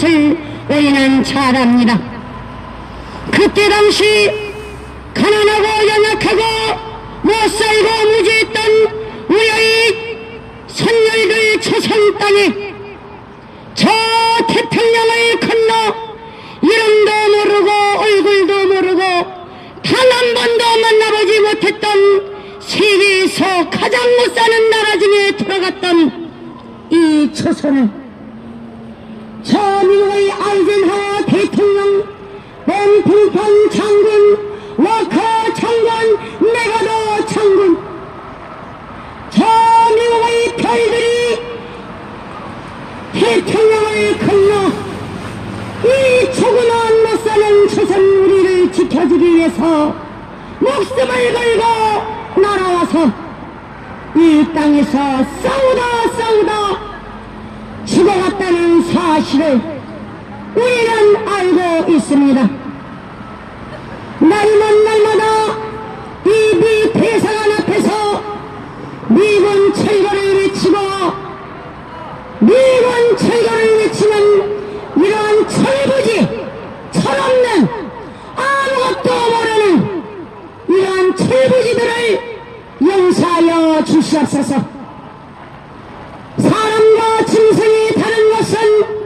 것을 우리는 잘 압니다. 그때 당시 가난하고 연약하고 못 살고 무지했던 우리의 선열들 조선 땅에 저 태평양을 건너 이름도 모르고 얼굴도 모르고 단 한 번도 만나보지 못했던 세계에서 가장 못 사는 나라 중에 들어갔던 이 조선을 저 미국의 아이젠하워 대통령 벤팅턴 장군 워커 장군 메가도 장군. 저 미국의 별들이 태평양을 건너 이 조그마한 못 사는 조선 우리를 지켜주기 위해서 목숨을 걸고 날아와서 이 땅에서 싸우다 싸우다 죽어갔다는 사실을 우리는 알고 있습니다. 날이면 날마다 이미 대사관 앞에서 미군 철거를 외치고 미군 철거를 외치는 이러한 철부지 철없는 아무것도 모르는 이러한 철부지들을 용서하여 주시옵소서 사람과 짐승이 다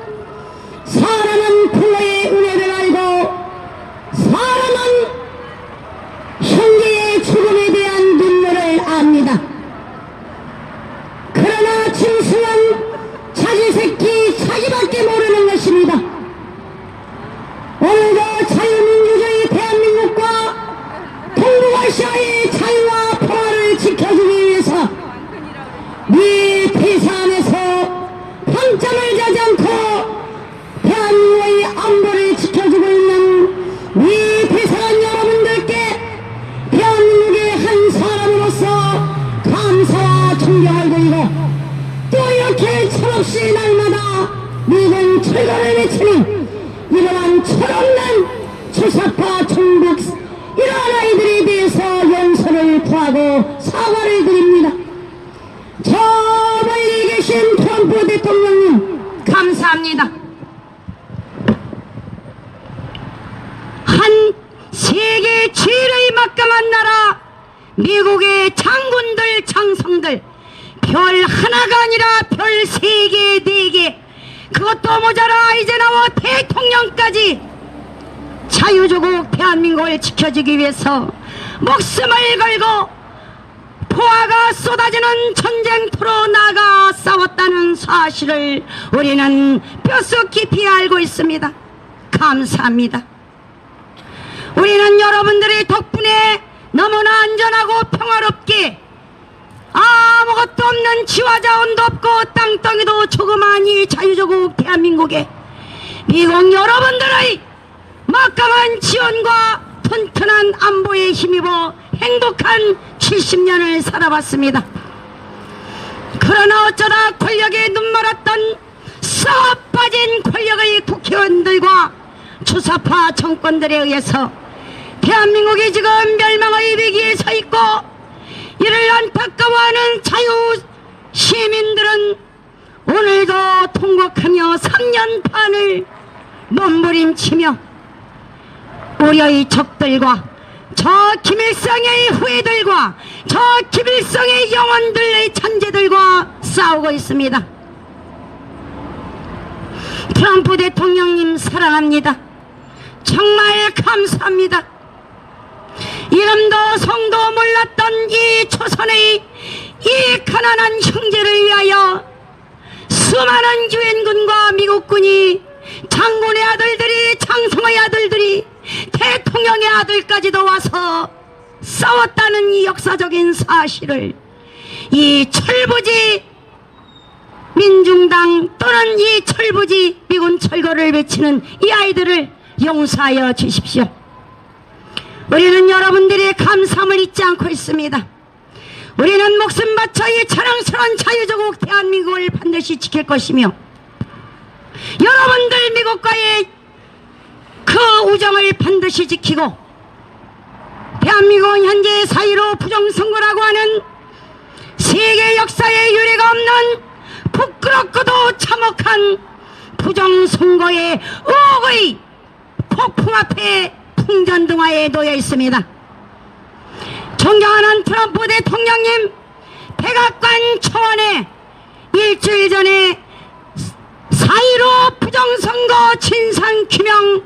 미군 철거를 외치는 이러한 철없는 주사파 총국 이러한 아이들에 대해서 용서를 구하고 사과를 드립니다. 저 멀리 계신 트럼프 대통령님 감사합니다. 한 세계 제일의 막강한 나라 미국의 장군들 장성들 별 하나가 아니라 별 세 개, 네 개 그것도 모자라 이제 나와 대통령까지 자유조국 대한민국을 지켜주기 위해서 목숨을 걸고 포화가 쏟아지는 전쟁터로 나가 싸웠다는 사실을 우리는 뼛속 깊이 알고 있습니다. 감사합니다. 우리는 여러분들의 덕분에 너무나 안전하고 평화롭게 아무것도 없는 지화자원도 없고 땅덩이도 조그마니 자유조국 대한민국에 미국 여러분들의 막강한 지원과 튼튼한 안보에 힘입어 행복한 70년을 살아봤습니다. 그러나 어쩌다 권력에 눈멀었던 썩 빠진 권력의 국회의원들과 주사파 정권들에 의해서 대한민국이 지금 멸망의 위기에 서 있고 이를 안타까워하는 자유 시민들은 오늘도 통곡하며 3년 반을 몸부림치며 우리의 적들과 저 김일성의 후예들과 저 김일성의 영혼들의 잔재들과 싸우고 있습니다. 트럼프 대통령님 사랑합니다. 정말 감사합니다. 이름도 성도 몰랐던 이 조선의 이 가난한 형제를 위하여 수많은 유엔군과 미국군이 장군의 아들들이 장성의 아들들이 대통령의 아들까지도 와서 싸웠다는 이 역사적인 사실을 이 철부지 민중당 또는 이 철부지 미군 철거를 외치는 이 아이들을 용서하여 주십시오. 우리는 여러분들의 감사함을 잊지 않고 있습니다. 우리는 목숨 바쳐 이 자랑스러운 자유조국 대한민국을 반드시 지킬 것이며 여러분들 미국과의 그 우정을 반드시 지키고 대한민국은 현재 사이로 부정선거라고 하는 세계 역사에 유례가 없는 부끄럽고도 참혹한 부정선거의 의혹의 폭풍 앞에 풍전등화에 놓여 있습니다. 존경하는 트럼프 대통령님 백악관 청원에 일주일 전에 4.15 부정선거 진상규명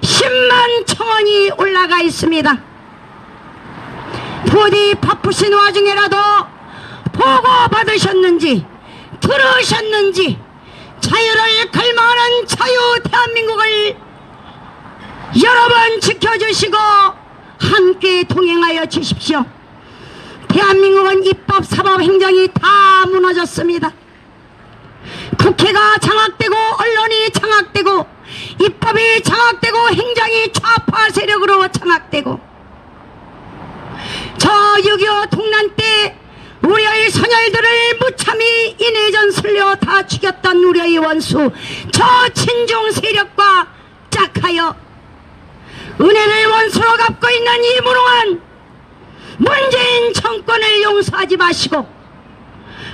10만 청원이 올라가 있습니다. 부디 바쁘신 와중에라도 보고 받으셨는지 들으셨는지 자유를 갈망하는 자유 대한민국을 여러 번 지켜주시고 함께 동행하여 주십시오. 대한민국은 입법, 사법, 행정이 다 무너졌습니다. 국회가 장악되고 언론이 장악되고 입법이 장악되고 행정이 좌파 세력으로 장악되고 저 6.25 동란 때 우리의 선열들을 무참히 인해전 술려 다 죽였던 우리의 원수 저 친중 세력과 짝하여 은혜를 원수로 갚고 있는 이 무능한 문재인 정권을 용서하지 마시고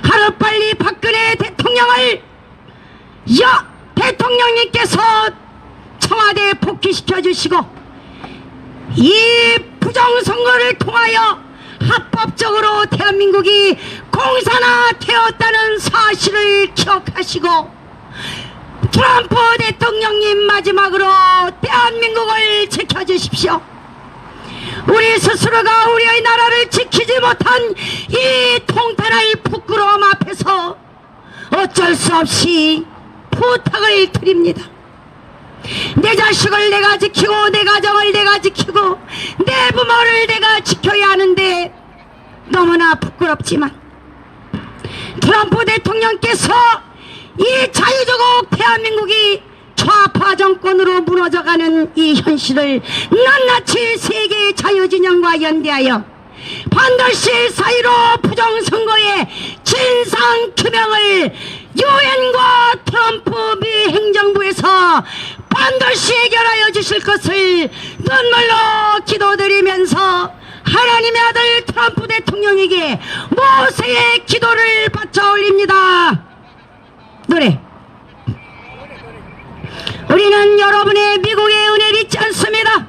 하루빨리 박근혜 대통령을 여 대통령님께서 청와대에 복귀시켜 주시고 이 부정선거를 통하여 합법적으로 대한민국이 공산화되었다는 사실을 기억하시고 트럼프 대통령님 마지막으로 대한민국을 지켜주십시오. 우리 스스로가 우리의 나라를 지키지 못한 이 통탄할 부끄러움 앞에서 어쩔 수 없이 부탁을 드립니다. 내 자식을 내가 지키고 내 가정을 내가 지키고 내 부모를 내가 지켜야 하는데 너무나 부끄럽지만 트럼프 대통령께서 이 자유조국 대한민국이 좌파 정권으로 무너져가는 이 현실을 낱낱이 세계 자유진영과 연대하여 반드시 사이로 부정선거의 진상규명을 유엔과 트럼프 미 행정부에서 반드시 해결하여 주실 것을 눈물로 기도드리면서 하나님의 아들 트럼프 대통령에게 모세의 기도를 바쳐 올립니다. 노래. 우리는 여러분의 미국의 은혜를 잊지 않습니다.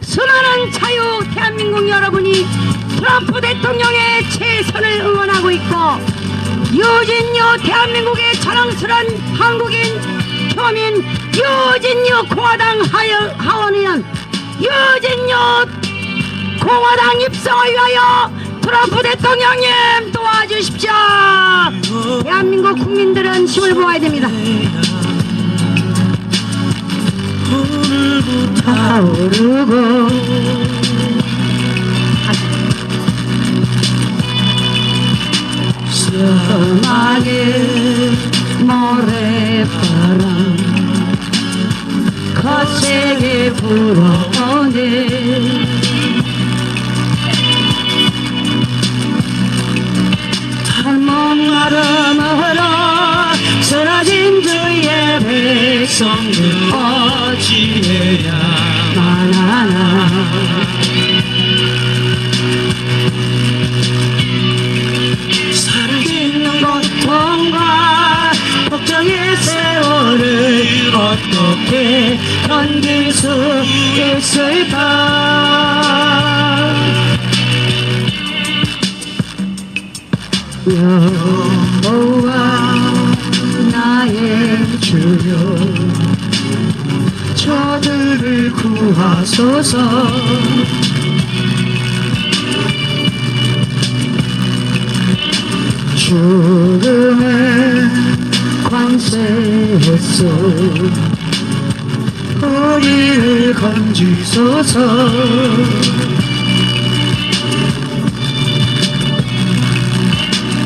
수많은 자유 대한민국 여러분이 트럼프 대통령의 최선을 응원하고 있고 유진유 대한민국의 자랑스러운 한국인 표민 유진유 공화당 하원의원 유진유 공화당 입성을 위하여 트럼프 대통령님 도와주십시오. 대한민국 국민들은 힘을 모아야 됩니다. 타오르고 서막의 모래바람 거세게 불어오네 마름으로 쓰러진 주의 백성들 어찌해야 나나나. 살아있는 것 고통과 걱정의 세월을 어떻게 견딜 수 있을까 여호와 나의 주여 저들을 구하소서. 죽음의 관세에서 우리를 건지소서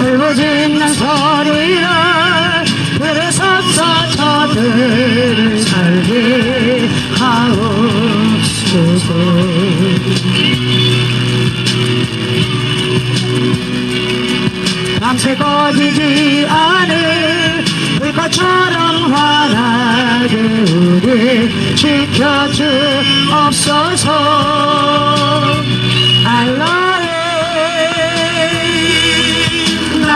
울부짖는 소리를 들으소서 저들을 살게 하옵소서 밤새 꺼지지 않을 불꽃처럼 환하게 우리 지켜주옵소서. 알라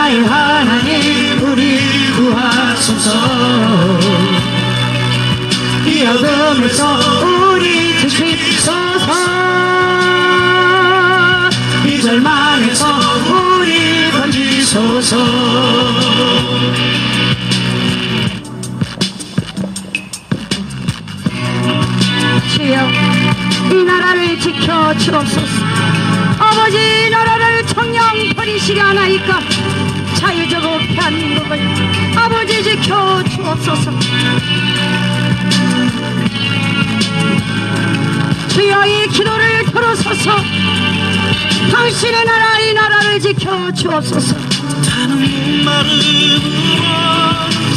나의 하나님 우리 구하소서. 이 어둠에서 우리 지키소서 이 절망에서 우리 건지소서. 주여 이 나라를 지켜 주옵소서 시려 하나이까 자유적으로 대한민국을 아버지 지켜 주옵소서. 주여 이 기도를 들어서서 당신의 나라 이 나라를 지켜 주옵소서.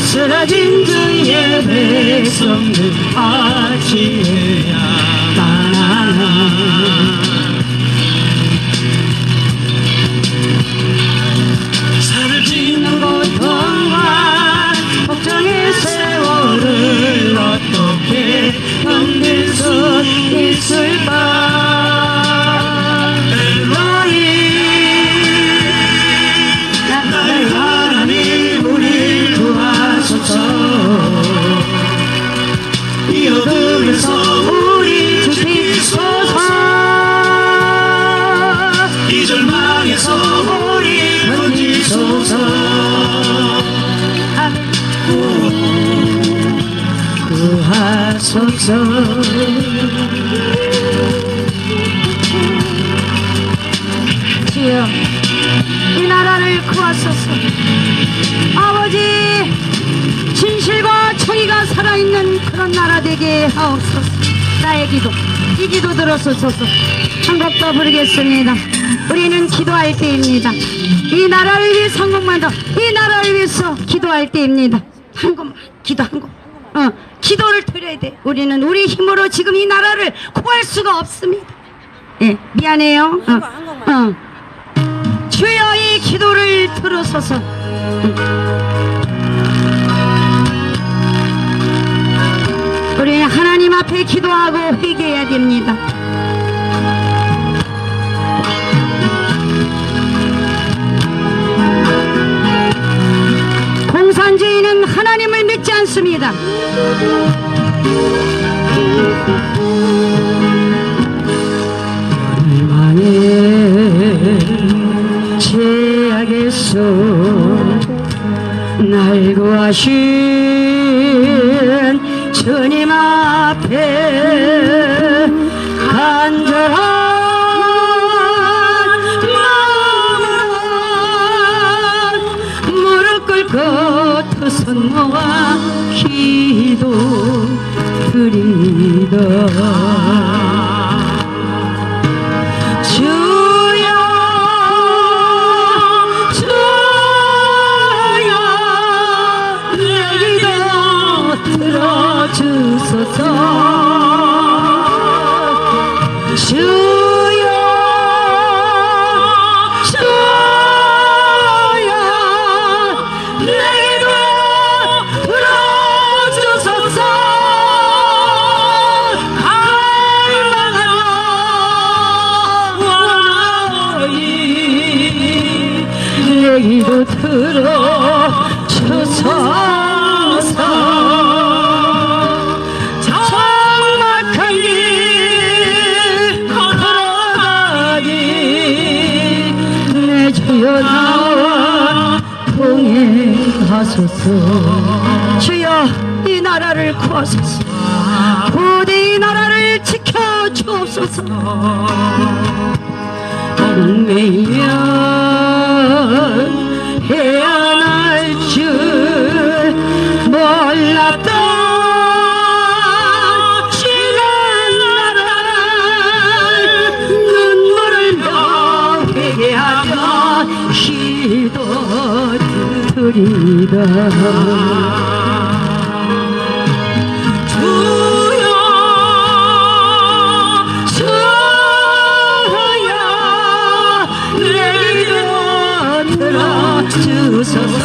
쓰러진 주의 백성들 맞이해야 더 부르겠습니다 우리는 기도할 때입니다 이 나라를 위해 성공만 더이 나라를 위해서 기도할 때입니다 한 곡만 기도 한 곡. 어, 기도를 드려야 돼. 우리는 우리 힘으로 지금 이 나라를 구할 수가 없습니다. 예, 미안해요. 어, 어. 주여 이 기도를 들어서서 우리는 하나님 앞에 기도하고 회개해야 됩니다. 공산주의는 하나님을 믿지 않습니다. 열망의 죄악에서 날 구하신 주님 앞에 드 동행하소서. 주여 이 나라를 구하소서. 부디 이 나라를 지켜주옵소서. 운명이면 헤어날 줄 몰랐던 기도 드리다. 주여 주여 내 기도 들어주소서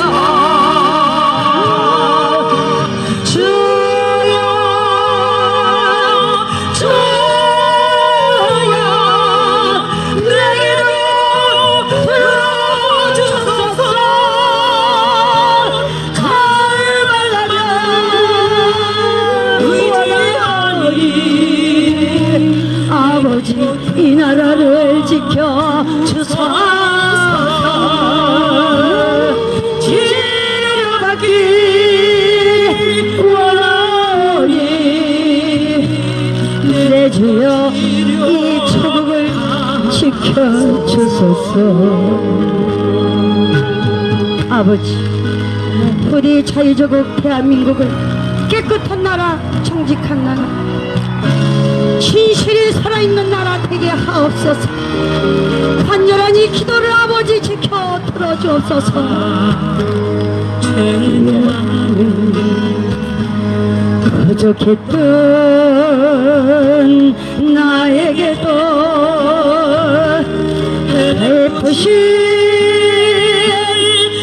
지켜주소서 아버지 우리 자유조국 대한민국을 깨끗한 나라 정직한 나라 진실이 살아있는 나라 되게 하옵소서. 간절한 이 기도를 아버지 지켜 들어주옵소서. 부족했던 나에게도 베푸신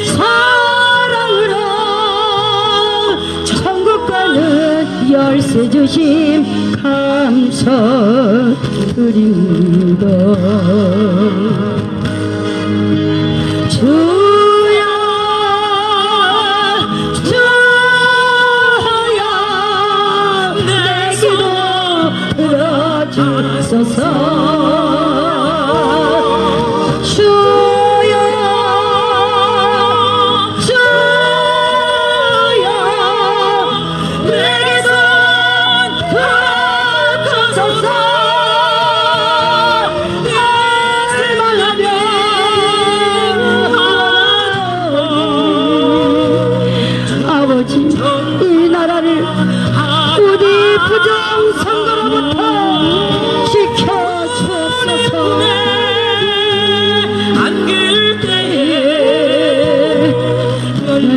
사랑으로 천국 가는 열쇠 주심 감사드립니다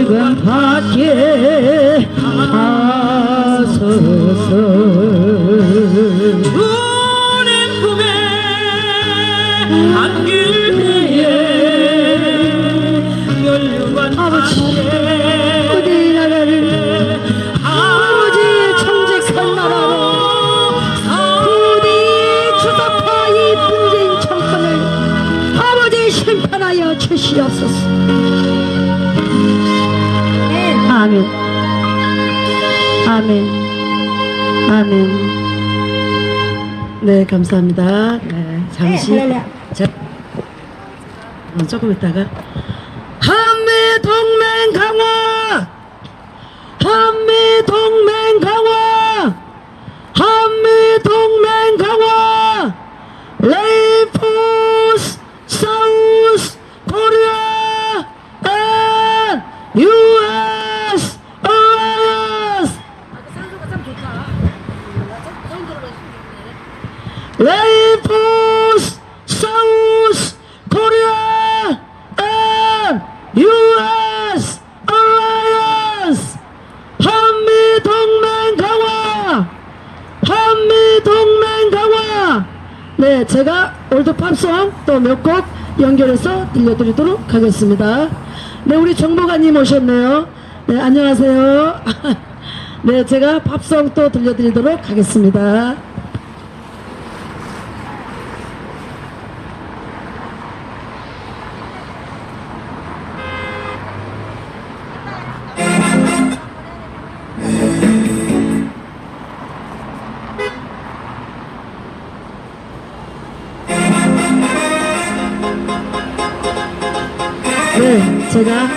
열관 받게 하소서 아멘. 아멘. 네 감사합니다. 네, 잠시 자, 어, 조금 있다가 몇 곡 연결해서 들려드리도록 하겠습니다. 네 우리 정보관님 오셨네요. 네 안녕하세요. 네 제가 팝송 또 들려드리도록 하겠습니다 제가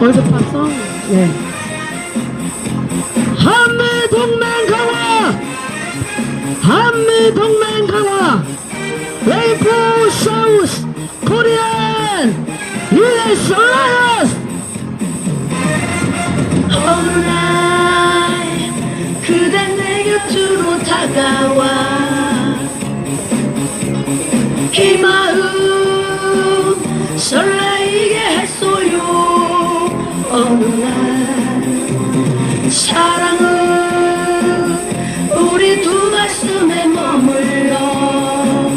월드팝송 네. 한미 동맹 강화, 한미 동맹 강화, 레이포 사우스 코리안! US 알라이언스. 날 그대 내 곁으로 다가와 사랑은 우리 두 가슴에 머물러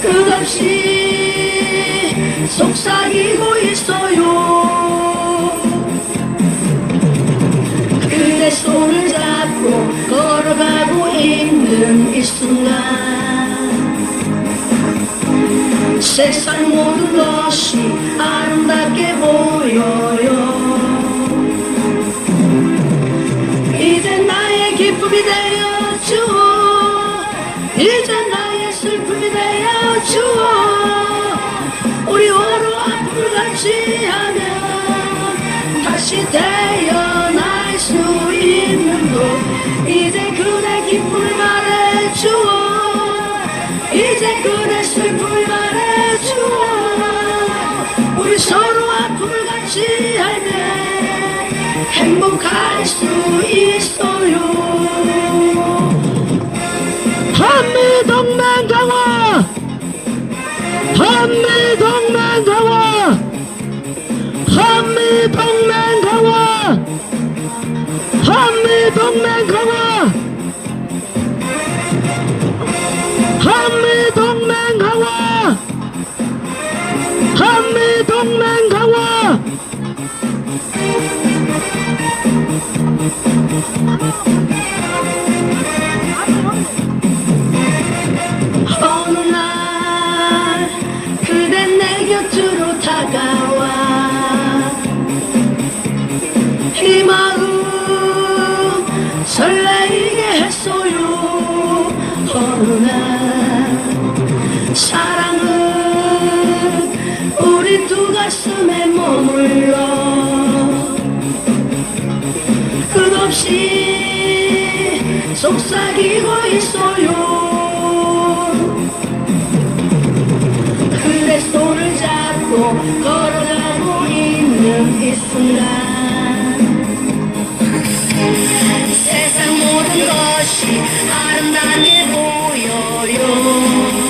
끝없이 속삭이고 있어요. 그대 손을 잡고 걸어가고 있는 이 순간 세상 모든 것이 아름답게 보여요 기쁨이 되어줘 이제 나의 슬픔이 되어 주어. 우리 서로 앞을 같이 하면 다시 태어날 수 있는 곳 이제 그대 기쁨을 말해 주어. 이제 그대 슬픔을 말해 주어. 우리 서로 아픔을 같이 할때 행복할 수 있어요. 한미동맹 강화! 한미동맹 강화! 한미동맹 강화! 한미동맹 강화! 한미동맹 강화! 한미동맹 Thank you. 속삭이고 있어요. 그대 손을 잡고 걸어가고 있는 이 순간 세상 모든 것이 아름답게 보여요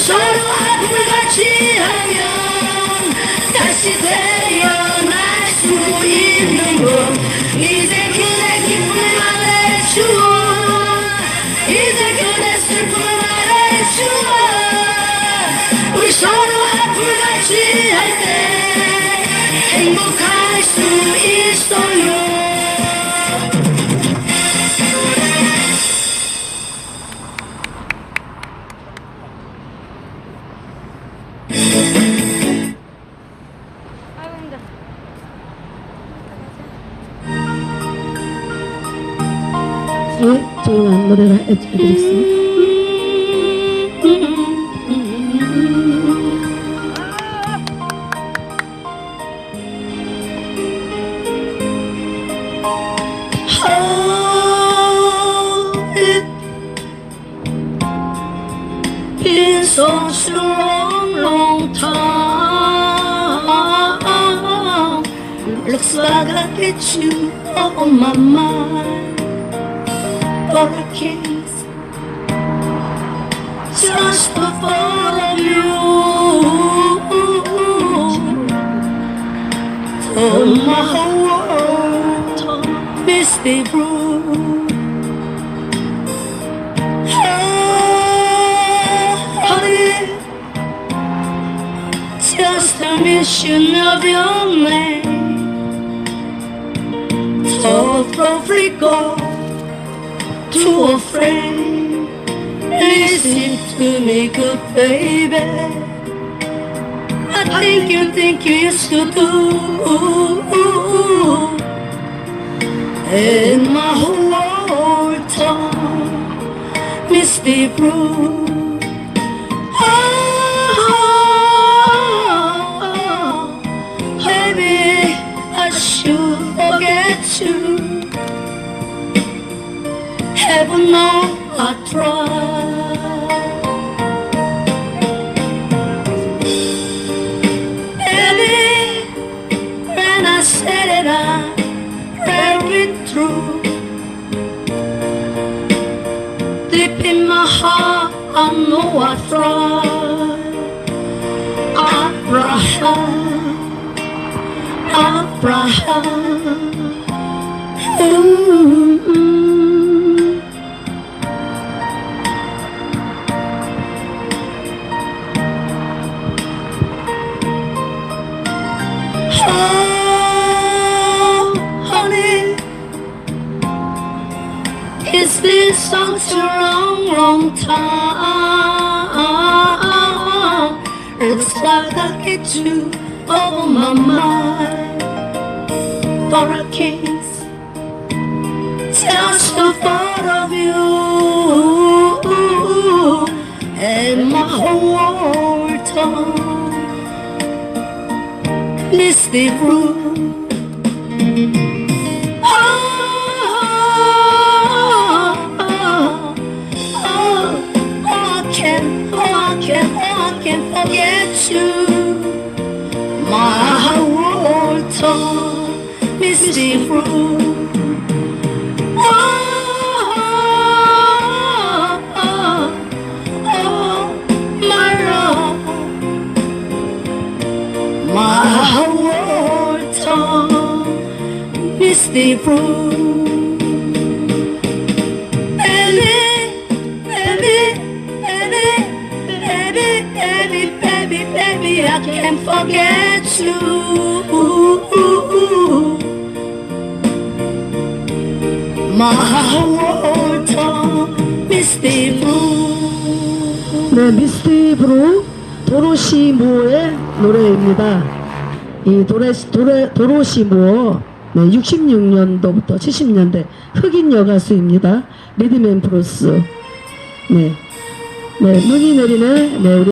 서로 앞을 같이 하면 다시 태어날 수 있는 곳 이제 그대 기쁨을 말해줘 이제 그대 슬픔을 말해줘 우리 서로 아픔을 같이 할 때 행복할 수 있어요 노래를 해드리겠습니다. Oh, it been so so long, long time. Looks like I get you on my mind, but I can't just to follow you. Turn my whole world misty blue. Hey, honey, just a mission of your name. So Africa to a friend. Listen to me, good baby. I think you think you used to do. And my whole misty blue. Baby, I should forget you. Heaven knows I tried. Abraham, Abraham, Abraham. Ooh. Oh, honey, is this song too long, long time? It's like I get you over my mind, but I can't just the thought of you, and my whole world. Turns misty blue. forget you. My world told me through My world told forget you. My torn, misty blue. 네, 미스티 브루 도로시 무어의 노래입니다. 이 도레, 도레, 도로시 무어 네, 66년도부터 70년대 흑인 여가수입니다. 리드맨 브루스. 네. 네, 눈이 내리네. 네, 우리